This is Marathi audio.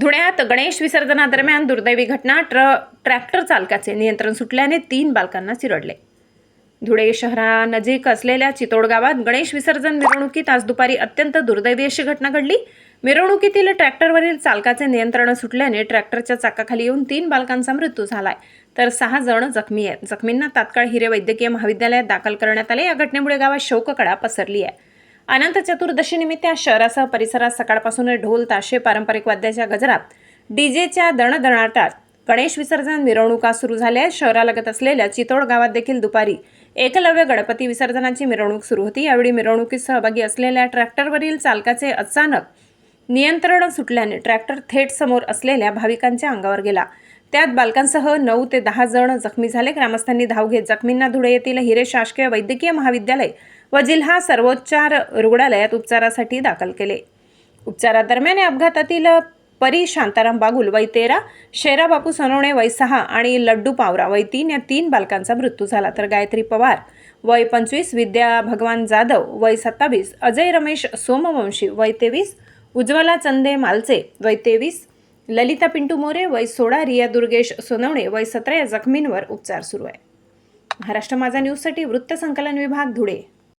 धुळ्यात गणेश विसर्जनादरम्यान दुर्दैवी घटना. ट्र ट्रॅक्टर चालकाचे नियंत्रण सुटल्याने तीन बालकांना चिरडले. धुळे शहरानजीक असलेल्या चितोड गावात गणेश विसर्जन मिरवणुकीत आज दुपारी अत्यंत दुर्दैवी अशी घटना घडली. मिरवणुकीतील ट्रॅक्टरवरील चालकाचे नियंत्रण सुटल्याने ट्रॅक्टरच्या चाकाखाली येऊन तीन बालकांचा मृत्यू झालाय. तर सहा जण जखमी आहेत. जखमींना तात्काळ हिरे वैद्यकीय महाविद्यालयात दाखल करण्यात आले. या घटनेमुळे गावात शोककळा पसरली आहे. अनंत चतुर्दशीनिमित्त निमित्त शहरासह परिसरात सकाळपासून ढोल ताशे पारंपरिक वाद्याच्या गजरात डीजेच्या दणदणाटात गणेश विसर्जन मिरवणुका सुरू झाल्या. शहरालगत असलेल्या चितोड गावात देखील दुपारी एकलव्य गणपती विसर्जनाची मिरवणूक सुरू होती. यावेळी मिरवणुकीत सहभागी असलेल्या ट्रॅक्टरवरील चालकाचे अचानक नियंत्रण सुटल्याने ट्रॅक्टर थेट समोर असलेल्या भाविकांच्या अंगावर गेला. त्यात बालकांसह नऊ ते दहा जण जखमी झाले. ग्रामस्थांनी धाव घेत जखमींना धुळे येथील हिरे शासकीय वैद्यकीय महाविद्यालय व जिल्हा सर्वोच्चार रुग्णालयात उपचारासाठी दाखल केले. उपचारादरम्यान या अपघातातील परी शांताराम बागुल वय तेरा शेरा बापू सोनवणे वय सहा आणि लड्डू पावरा वय तीन या तीन बालकांचा मृत्यू झाला. तर गायत्री पवार वय पंचवीस विद्या भगवान जाधव वय सत्तावीस अजय रमेश सोमवंशी वय तेवीस उज्ज्वला चंदे मालचे वय तेवीस ललिता पिंटू मोरे वय सोळा रिया दुर्गेश सोनवणे वय सतरा या जखमींवर उपचार सुरू आहे. महाराष्ट्र माझा न्यूजसाठी वृत्तसंकलन विभाग धुळे.